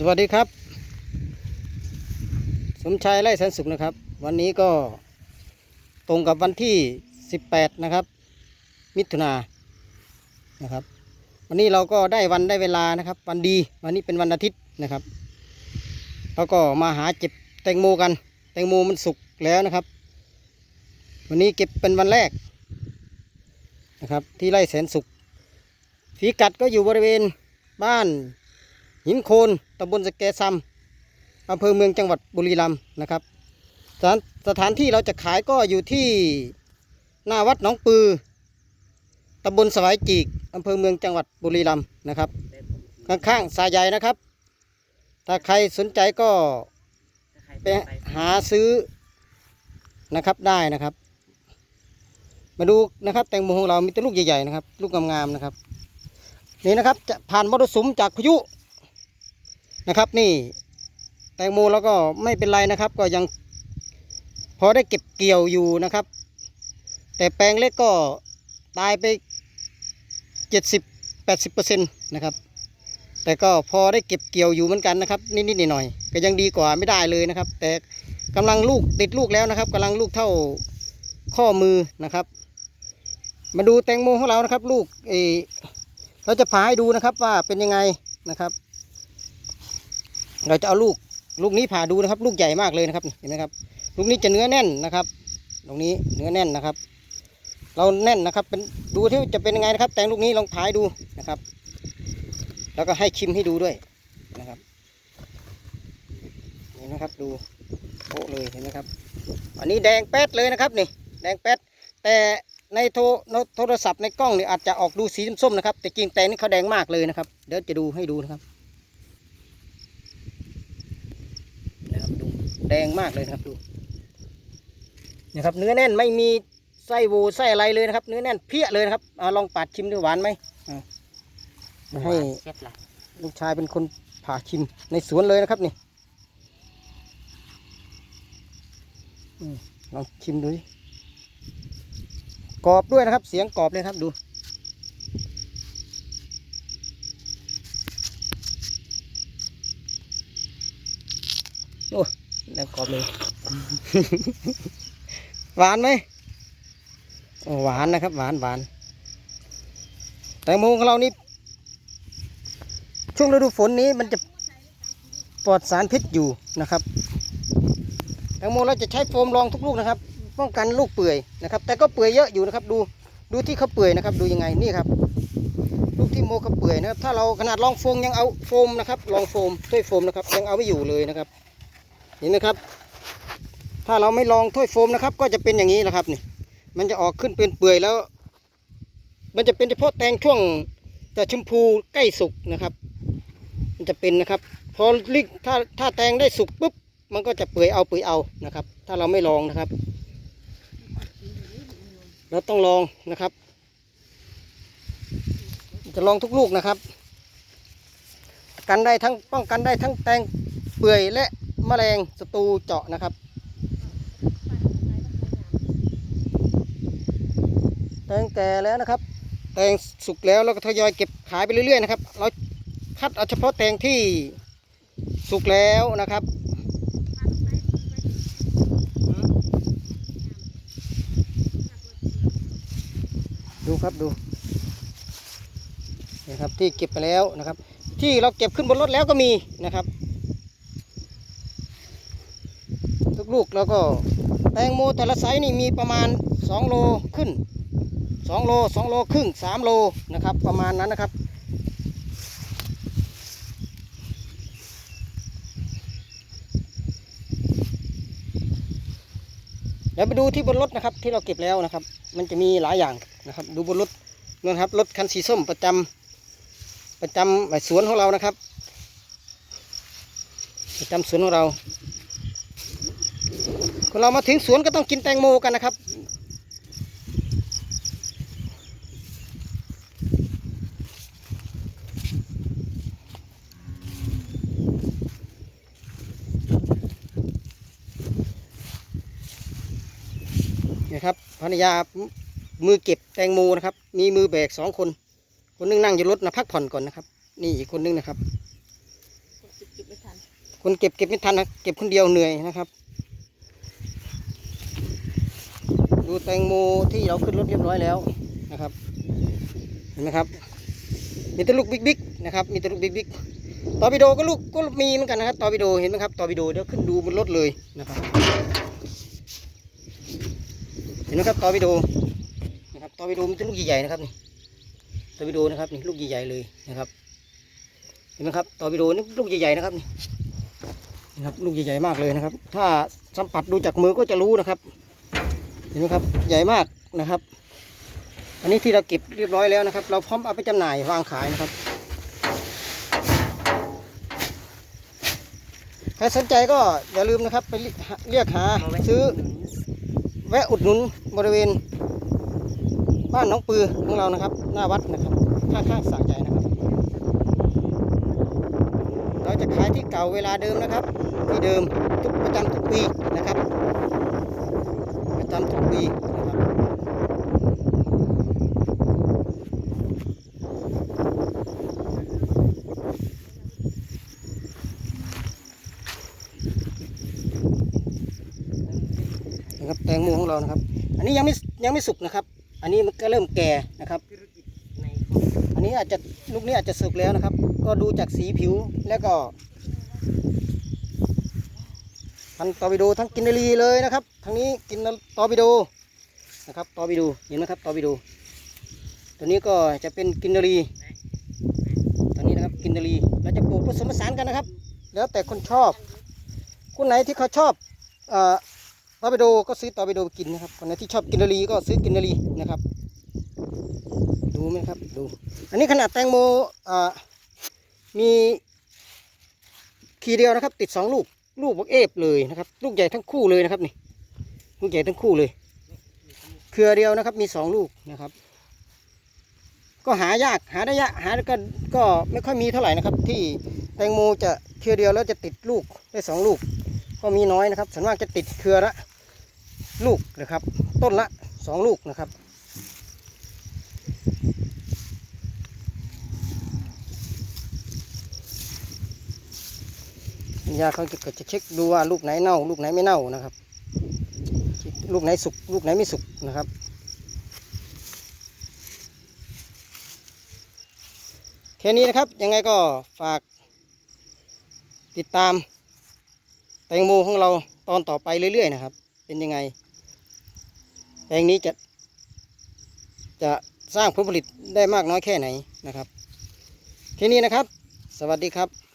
สวัสดีครับ สมชายไร่แสนสุขนะครับ วันนี้ก็ตรงกับวันที่ 18 นะครับ มิถุนายนนะครับ วันนี้เราก็ได้วันได้เวลานะครับ วันดีวันนี้เป็นวันอาทิตย์นะครับแล้วก็มาหาเก็บแตงโมกัน แตงโมมันสุกแล้วนะครับ วันนี้เก็บเป็นวันแรกนะครับ ที่ไร่แสนสุขฝีกัดก็อยู่บริเวณบ้าน หินโคนตำบลสแกซัมอำเภอเมืองจังหวัดบุรีรัมย์นะครับสถานสถานที่เราจะขายก็อยู่ที่หน้าวัดหนองปือตำบลสวายจีกอำเภอเมืองจังหวัดบุรีรัมย์นะครับ ข้างๆสายใหญ่นะครับ ถ้าใครสนใจก็ไปหาซื้อนะครับได้นะครับ มาดูนะครับ แตงโมของเรามีแต่ลูกใหญ่ๆนะครับ ลูกงามๆนะครับ นี่นะครับจะผ่านมรสุมจากพายุ นะครับ นี่แตงโมแล้วก็ไม่เป็นไรนะครับ ก็ยังพอได้เก็บเกี่ยวอยู่นะครับ แต่แปลงเล็กก็ตายไปเจ็ดสิบแปดสิบเปอร์เซ็นต์นะครับ แต่ก็พอได้เก็บเกี่ยวอยู่เหมือนกันนะครับ นิดๆหน่อยๆก็ยังดีกว่าไม่ได้เลยนะครับ แต่กำลังลูกติดลูกแล้วนะครับกำลังลูกเท่าข้อมือนะครับ มาดูแตงโมของเรานะครับ ลูกเอเราจะผ่าให้ดูนะครับว่าเป็นยังไงนะครับ เราจะเอาลูกลูกนี้ผ่าดูนะครับ ลูกใหญ่มากเลยนะครับเห็นไหมครับ ลูกนี้จะเนื้อแน่นนะครับตรงนี้เนื้อแน่นนะครับ เราแน่นนะครับ เป็นดูที่จะเป็นยังไงนะครับ แตงลูกนี้ลองผ่าให้ดูนะครับ แล้วก็ให้ชิมให้ดูด้วยนะครับเห็นไหมครับดูโอ้เลยเห็นไหมครับ อันนี้แดงแป๊ดเลยนะครับนี่แดงแป๊ดแต่ในโทรโทรศัพท์ในกล้องนี่อาจจะออกดูสีส้มๆนะครับ แต่จริงแตงนี่เขาแดงมากเลยนะครับ เดี๋ยวจะดูให้ดูนะครับ นะครับดู แดงมากเลยนะครับดูนะครับ เนื้อแน่นไม่มีไส้โหวไส้อะไรเลยนะครับ เนื้อแน่นเพี้ยเลยนะครับอาลองปาดชิมดูหวานไหมอ่าให้เช็ดละลูกชายเป็นคนผ่าชิมในสวนเลยนะครับนี่อืมลองชิมดูดิกรอบด้วยนะครับ เสียงกรอบเลยครับดูโอ้ แล้วกรอบเลยหวานไหมหวานนะครับ หวานหวานแตงโมของเรานี่ช่วงฤดูฝนนี้มันจะปลอดสารพิษอยู่นะครับแตงโมเราจะใช้โฟมรองทุกลูกนะครับ ป้องกันลูกเปื่อยนะครับ แต่ก็เปื่อยเยอะอยู่นะครับ ดูดูที่เขาเปื่อยนะครับ ดูยังไงนี่ครับลูกที่โมเขาเปื่อยนะครับ ถ้าเราขนาดลองโฟมยังเอาโฟมนะครับลองโฟมถ้วยโฟมนะครับยังเอาไม่อยู่เลยนะครับ เห็นไหมครับ ถ้าเราไม่ลองถ้วยโฟมนะครับ ก็จะเป็นอย่างนี้แหละครับนี่ มันจะออกขึ้นเป็นเปื่อยแล้ว มันจะเป็นเฉพาะแตงช่วงแต่ชมพูใกล้สุกนะครับ มันจะเป็นนะครับ พอลิกถ้าถ้าแตงได้สุกปุ๊บ มันก็จะเปื่อยเอาเปื่อยเอานะครับ ถ้าเราไม่ลองนะครับ เราต้องลองนะครับ จะลองทุกลูกนะครับ กันได้ทั้งป้องกันได้ทั้งแตงเปื่อยและ แมลงศัตรูเจาะนะครับ แตงแก่แล้วนะครับ แตงสุกแล้วเราก็ทยอยเก็บขายไปเรื่อยๆนะครับ เราคัดเอาเฉพาะแตงที่สุกแล้วนะครับดูครับดูนี่ครับที่เก็บไปแล้วนะครับ ที่เราเก็บขึ้นบนรถแล้วก็มีนะครับ กลูกแล้วก็แตงโมแต่ละไซส์นี่มีประมาณ 2 โลขึ้น 2 โล 2 โลครึ่ง 3 โลนะครับ ประมาณนั้นนะครับ เดี๋ยวไปดูที่บนรถนะครับที่เราเก็บแล้วนะครับ มันจะมีหลายอย่างนะครับ ดูบนรถนู่นครับรถคันสีส้มประจำประจำสวนของเรานะครับประจำสวนของเรา เรามาถึงสวนก็ต้องกินแตงโมกันนะครับ นะครับภรรยามือเก็บแตงโมนะครับ มีมือแบกสองคน คนหนึงนั่งอยู่รถนะพักผ่อนก่อนนะครับ นี่อีกคนหนึงนะครับจิบบไม่ทันคนเก็บเก็บไม่ทันนะเก็บคนเดียวเหนื่อยนะครับ ดูแตงโมที่เราขึ้นรถเรียบร้อยแล้วนะครับ เห็นไหมครับ มีแต่ลูกบิ๊กๆนะครับ มีแต่ลูกบิ๊กๆตอร์ปิโดก็ลูกก็มีเหมือนกันนะครับตอร์ปิโดเห็นไหมครับตอร์ปิโดเดี๋ยวขึ้นดูบนรถเลยนะครับ เห็นไหมครับตอร์ปิโดนะครับตอร์ปิโดมันจะลูกใหญ่ๆนะครับนี่ตอร์ปิโดนะครับนี่ลูกใหญ่ๆเลยนะครับ เห็นไหมครับตอร์ปิโดนี่ลูกใหญ่ๆนะครับนี่นะครับลูกใหญ่ๆมากเลยนะครับ ถ้าสัมผัสดูจากมือก็จะรู้นะครับ ห็นไหมครับใหญ่มากนะครับ อันนี้ที่เราเก็บเรียบร้อยแล้วนะครับ เราพร้อมเอาไปจำหน่ายวางขายนะครับใครสนใจก็อย่าลืมนะครับไปเรียกหาซื้อแวะอุดหนุนบริเวณ บ้านน้องปือของเรานะครับ หน้าวัดนะครับข้างๆสระใจนะครับ เราจะขายที่เก่าเวลาเดิมนะครับ ที่เดิมทุกประจำทุกปี ประจำทุกปีนะครับนะครับแตงโมของเรานะครับ อันนี้ยังไม่ยังไม่สุกนะครับ อันนี้มันก็เริ่มแก่นะครับธุรกิจในครอบครัวอันนี้อาจจะลูกนี้อาจจะสุกแล้วนะครับ ก็ดูจากสีผิวแล้วก็ พันตอร์ปิโดทั้งกินนารีเลยนะครับทางนี้กินตอร์ปิโดนะครับตอร์ปิโดเห็นไหมครับตอร์ปิโดตัวนี้ก็จะเป็นกินนารีตัวนี้นะครับกินนารีเราจะปลูกผสมผสานกันนะครับ แล้วแต่คนชอบ คนไหนที่เขาชอบอตอร์ปิโดก็ซื้อตอร์ปิโดกินนะครับคนไหนที่ชอบกินนารีก็ซื้อกินนารีนะครับ ดูไหมครับดู อันนี้ขนาดแตงโมมีขีเดียวนะครับ ติดสองลูก ลูกบักเอฟเลยนะครับ ลูกใหญ่ทั้งคู่เลยนะครับนี่ลูกใหญ่ทั้งคู่เลย เครือเดียวนะครับ มีสองลูกนะครับ ก็หายากหาได้ยากหาก็ก็ไม่ค่อยมีเท่าไหร่นะครับ ที่แตงโมจะเครือเดียวแล้วจะติดลูกได้สองลูก ก็มีน้อยนะครับส่วนมากจะติดเครือละลูกนะครับ ต้นละสองลูกนะครับ ยาเขาจะก็จะเช็คดูว่าลูกไหนเน่า ลูกไหนไม่เน่านะครับ ลูกไหนสุกลูกไหนไม่สุกนะครับแค่นี้นะครับยังไงก็ฝาก ติดตาม แตงโมของเราตอนต่อไปเรื่อยๆนะครับ เป็นยังไงแปลงนี้จะ จะสร้างผลผลิตได้มากน้อยแค่ไหนนะครับแค่นี้นะครับ สวัสดีครับ